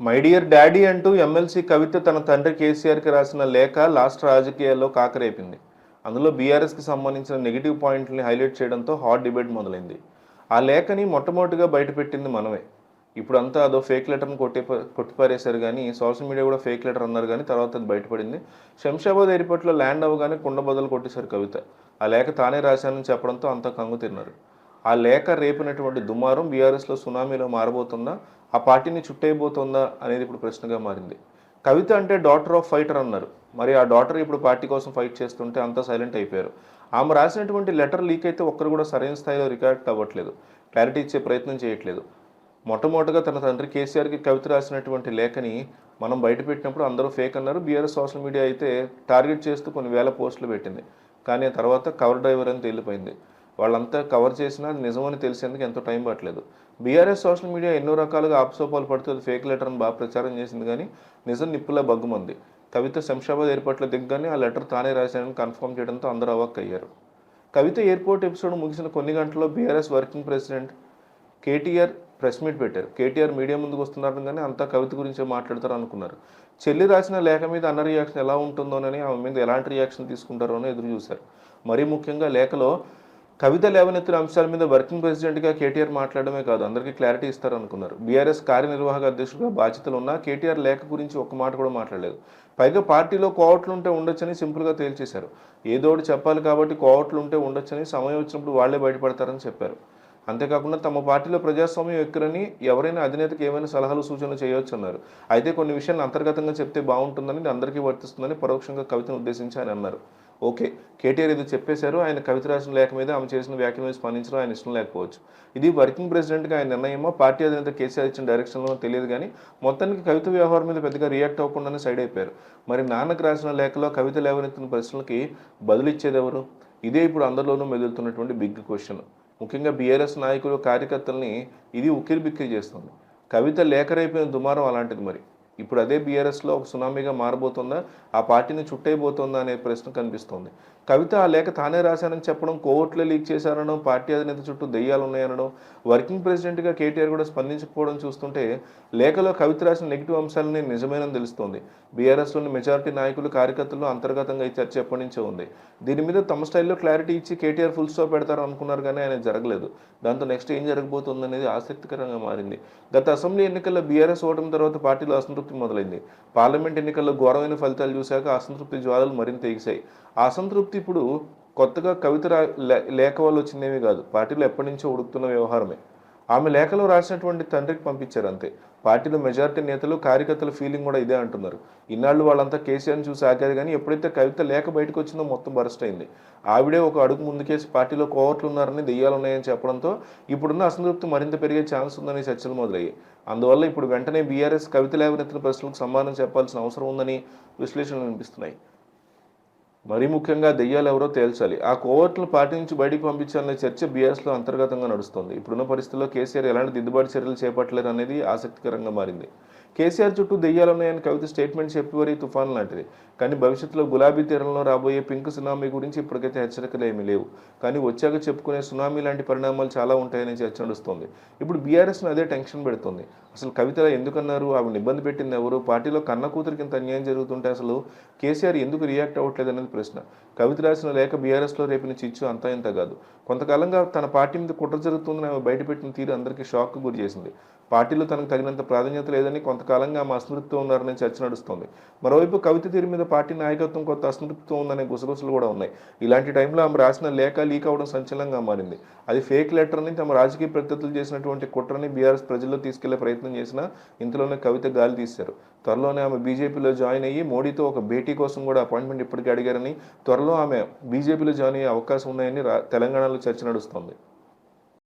My dear daddy అంటూ MLC Kavitha తన తండ్రి కేసీఆర్కి రాసిన లేఖ లాస్ట్ రాజకీయాల్లో కాకరేపింది. అందులో బీఆర్ఎస్కి సంబంధించిన నెగిటివ్ పాయింట్ని హైలైట్ చేయడంతో హాట్ డిబేట్ మొదలైంది. ఆ లేఖని మొట్టమొదటిగా బయటపెట్టింది మనమే. ఇప్పుడు అంతా అదో ఫేక్ లెటర్ని కొట్టి కొట్టిపారేశారు కానీ సోషల్ మీడియా కూడా ఫేక్ లెటర్ అన్నారు కానీ తర్వాత అది బయటపడింది. శంషాబాద్ ఎయిర్పోర్ట్లో ల్యాండ్ అవ్వగానే కుండ బదులు కొట్టేశారు కవిత. ఆ లేఖ తానే రాశానని చెప్పడంతో అంతా కంగు తిన్నారు. ఆ లేఖ రేపినటువంటి దుమారం బీఆర్ఎస్లో సునామీలో మారబోతుందా? ఆ పార్టీని చుట్టేయబోతోందా అనేది ఇప్పుడు ప్రశ్నగా మారింది. కవిత అంటే డాటర్ ఆఫ్ ఫైటర్ అన్నారు. మరి ఆ డాటర్ ఇప్పుడు పార్టీ కోసం ఫైట్ చేస్తుంటే అంతా సైలెంట్ అయిపోయారు. ఆమె రాసినటువంటి లెటర్ లీక్ అయితే ఒక్కరు కూడా సరైన స్థాయిలో రికార్డ్ అవ్వట్లేదు. క్లారిటీ ఇచ్చే ప్రయత్నం చేయట్లేదు. మొట్టమొదటిగా తన తండ్రి కేసీఆర్కి కవిత రాసినటువంటి లేఖని మనం బయటపెట్టినప్పుడు అందరూ ఫేక్ అన్నారు. బీఆర్ఎస్ సోషల్ మీడియా అయితే టార్గెట్ చేస్తూ కొన్ని వేల పోస్టులు పెట్టింది. కానీ ఆ తర్వాత కవర్ డ్రైవర్ అని తేలిపోయింది వాళ్ళంతా కవర్ చేసినా నిజమని తెలిసేందుకు ఎంతో టైం పట్టలేదు. బీఆర్ఎస్ సోషల్ మీడియా ఎన్నో రకాలుగా ఆప్సోపాలు పడుతుంది ఫేక్ లెటర్ అని బాగా ప్రచారం చేసింది కానీ నిజం నిప్పులా బగ్గుమంది కవిత శంషాబాద్ ఎయిర్పోర్ట్లో దిగ్గానే ఆ లెటర్ తానే రాశానని కన్ఫర్మ్ చేయడంతో అందరూ అవాక్ అయ్యారు. కవిత ఎయిర్పోర్ట్ ఎపిసోడ్ ముగిసిన కొన్ని గంటల్లో BRS working president KTR press meet పెట్టారు. కేటీఆర్ మీడియా ముందుకు వస్తున్నారు కానీ అంతా కవిత గురించే మాట్లాడతారు అనుకున్నారు. చెల్లి రాసిన లేఖ మీద అన్న రియాక్షన్ ఎలా ఉంటుందోనని ఆమె మీద ఎలాంటి రియాక్షన్ తీసుకుంటారో అని ఎదురు చూశారు మరీ ముఖ్యంగా లేఖలో కవిత లేవనెత్తిన అంశాల మీద వర్కింగ్ ప్రెసిడెంట్గా కేటీఆర్ మాట్లాడమే కాదు అందరికీ క్లారిటీ ఇస్తారు అనుకున్నారు బీఆర్ఎస్ కార్యనిర్వాహక అధ్యక్షుడిగా బాధ్యతలు ఉన్నా కేటీఆర్ లేఖ గురించి ఒక్క మాట కూడా మాట్లాడలేదు. పైగా పార్టీలో కోవట్లు ఉంటే ఉండొచ్చని సింపుల్గా తేల్చేశారు. ఏదో ఒకటి చెప్పాలి కాబట్టి కోవట్లు ఉంటే ఉండొచ్చని సమయం వచ్చినప్పుడు వాళ్ళే బయటపడతారని చెప్పారు. అంతేకాకుండా తమ పార్టీలో ప్రజాస్వామ్యం ఎక్కురని ఎవరైనా అధినేతకి ఏమైనా సలహాలు సూచనలు చేయవచ్చు అన్నారు అయితే కొన్ని విషయాలు అంతర్గతంగా చెప్తే బాగుంటుందని అందరికీ వర్తిస్తుందని పరోక్షంగా కవితను ఉద్దేశించి ఆయన అన్నారు. ఓకే. కేటీఆర్ ఇది చెప్పేశారు ఆయన కవిత రాసిన లేఖ మీద ఆమె చేసిన వ్యాఖ్యల మీద స్పందించడం ఆయన ఇష్టం లేకపోవచ్చు. ఇది వర్కింగ్ ప్రెసిడెంట్గా ఆయన నిర్ణయమో పార్టీ అధినేత కేసీఆర్ ఇచ్చిన డైరెక్షన్లో తెలియదు కానీ మొత్తానికి కవిత వ్యవహారం మీద పెద్దగా రియాక్ట్ అవ్వకుండానే సైడ్ అయిపోయారు. మరి నాన్నకు రాసిన లేఖలో కవిత లేవనెత్తిన ప్రశ్నలకి బదులిచ్చేది ఎవరు? ఇదే ఇప్పుడు అందరిలోనూ మెదులుతున్నటువంటి బిగ్ క్వశ్చన్. ముఖ్యంగా బీఆర్ఎస్ నాయకులు కార్యకర్తల్ని ఇది ఉక్కిరి బిక్కిరి చేస్తుంది. కవిత లేఖ రేపిన దుమారం అలాంటిది మరి. ఇప్పుడు అదే బీఆర్ఎస్లో ఒక సునామీగా మారబోతుందా? ఆ పార్టీని చుట్టైపోతుందా అనే ప్రశ్న కనిపిస్తోంది. కవిత ఆ లేఖ తానే రాశానని చెప్పడం కోర్టులో లీక్ చేశారనడం పార్టీ అధినేత చుట్టూ దెయ్యాలు ఉన్నాయనడం వర్కింగ్ ప్రెసిడెంట్గా కేటీఆర్ కూడా స్పందించకపోవడం చూస్తుంటే లేఖలో కవిత రాసిన నెగిటివ్ అంశాలని నిజమేనని తెలుస్తోంది. బీఆర్ఎస్లోని మెజారిటీ నాయకులు కార్యకర్తలు అంతర్గతంగా ఈ చర్చ ఎప్పటి నుంచే ఉంది. దీని మీద తమ స్టైల్లో క్లారిటీ ఇచ్చి కేటీఆర్ ఫుల్ స్టాప్ పెడతారు అనుకున్నారు కానీ ఆయన జరగలేదు. దాంతో నెక్స్ట్ ఏం జరగబోతుంది అనేది ఆసక్తికరంగా మారింది. గత అసెంబ్లీ ఎన్నికల్లో బీఆర్ఎస్ ఓటమి తర్వాత పార్టీలో అసంతృప్తి మొదలైంది. పార్లమెంట్ ఎన్నికల్లో ఘోరమైన ఫలితాలు చూశాక అసంతృప్తి జ్వాలలు మరింత ఎగిశాయి అసంతృప్తి ఇప్పుడు కొత్తగా కవిత లే- లేఖ వల్ల వచ్చిందేమీ కాదు. పార్టీలో ఎప్పటి నుంచో ఉడుకుతున్న వ్యవహారమే. ఆమె లేఖలో రాసినటువంటి తండ్రికి పంపించారు అంతే. పార్టీలో మెజారిటీ నేతలు కార్యకర్తల ఫీలింగ్ కూడా ఇదే అంటున్నారు. ఇన్నాళ్ళు వాళ్ళంతా కేసీఆర్ని చూసి ఆగారు కానీ ఎప్పుడైతే కవిత లేఖ బయటకు వచ్చిందో మొత్తం బరస్ట్ అయింది. ఆవిడే ఒక అడుగు ముందుకేసి పార్టీలో కోవట్లు ఉన్నారని దెయ్యాలు ఉన్నాయని చెప్పడంతో ఇప్పుడున్న అసంతృప్తి మరింత పెరిగే ఛాన్స్ ఉందని చర్చలు మొదలయ్యాయి. అందువల్ల ఇప్పుడు వెంటనే బీఆర్ఎస్ కవిత లేవనెత్తిన ప్రశ్నలకు సమాధానం చెప్పాల్సిన అవసరం ఉందని విశ్లేషణలు వినిపిస్తున్నాయి. మరీ ముఖ్యంగా దెయ్యాలు ఎవరో తేల్చాలి. ఆ కోవర్ట్లను పార్టీ నుంచి బయటికి పంపించాలనే చర్చ బీఆర్ఎస్లో అంతర్గతంగా నడుస్తుంది. ఇప్పుడున్న పరిస్థితుల్లో కేసీఆర్ ఎలాంటి దిద్దుబాటు చర్యలు చేపట్టలేరు అనేది ఆసక్తికరంగా మారింది. కేసీఆర్ చుట్టూ దెయ్యాలు ఉన్నాయని కవిత స్టేట్మెంట్ చెప్పేవారి తుఫాన్ లాంటిది. కానీ భవిష్యత్తులో గులాబీ తీరంలో రాబోయే పింక్ సునామీ గురించి ఇప్పటికైతే హెచ్చరికలు ఏమీ లేవు. కానీ వచ్చాక చెప్పుకునే సునామీ లాంటి పరిణామాలు చాలా ఉంటాయని చర్చ నడుస్తుంది. ఇప్పుడు బీఆర్ఎస్ను అదే టెన్షన్ పెడుతుంది. అసలు కవిత ఎందుకన్నారు? ఆవిడ ఇబ్బంది పెట్టింది ఎవరు? పార్టీలో కన్న కూతురికి ఇంత అన్యాయం జరుగుతుంటే అసలు కేసీఆర్ ఎందుకు రియాక్ట్ అవ్వట్లేదు అనేది ప్రశ్న కవిత రాసిన లేఖ బీఆర్ఎస్లో రేపిన చిచ్చు అంతా ఇంత కాదు. కొంతకాలంగా తన పార్టీ మీద కుట్ర జరుగుతుందని ఆమె బయటపెట్టిన తీరు అందరికీ షాక్ గురి చేసింది. పార్టీలో తనకు తగినంత ప్రాధాన్యత లేదని కొంతకాలంగా ఆమె అసంతృప్తితో ఉన్నారని చర్చ నడుస్తోంది. మరోవైపు కవిత తీరు మీద పార్టీ నాయకత్వం కొంత అసంతృప్తితో ఉందనే గుసగుసలు కూడా ఉన్నాయి. ఇలాంటి టైంలో ఆమె రాసిన లేఖ లీక్ అవడం సంచలనంగా మారింది. అది ఫేక్ లెటర్ని తమ రాజకీయ ప్రత్యర్థులు చేసినటువంటి కుట్రని బీఆర్ఎస్ ప్రజల్లో తీసుకెళ్ళే ప్రయత్నం చేసినా ఇంతలోనే కవిత గాలి తీశారు. త్వరలోనే ఆమె బీజేపీలో జాయిన్ అయ్యి మోడీతో ఒక భేటీ కోసం కూడా అపాయింట్మెంట్ ఇప్పటికే అడిగారని త్వరలో ఆమె బీజేపీలో జాయిన్ అయ్యే అవకాశం ఉన్నాయని తెలంగాణలో చర్చ నడుస్తోంది.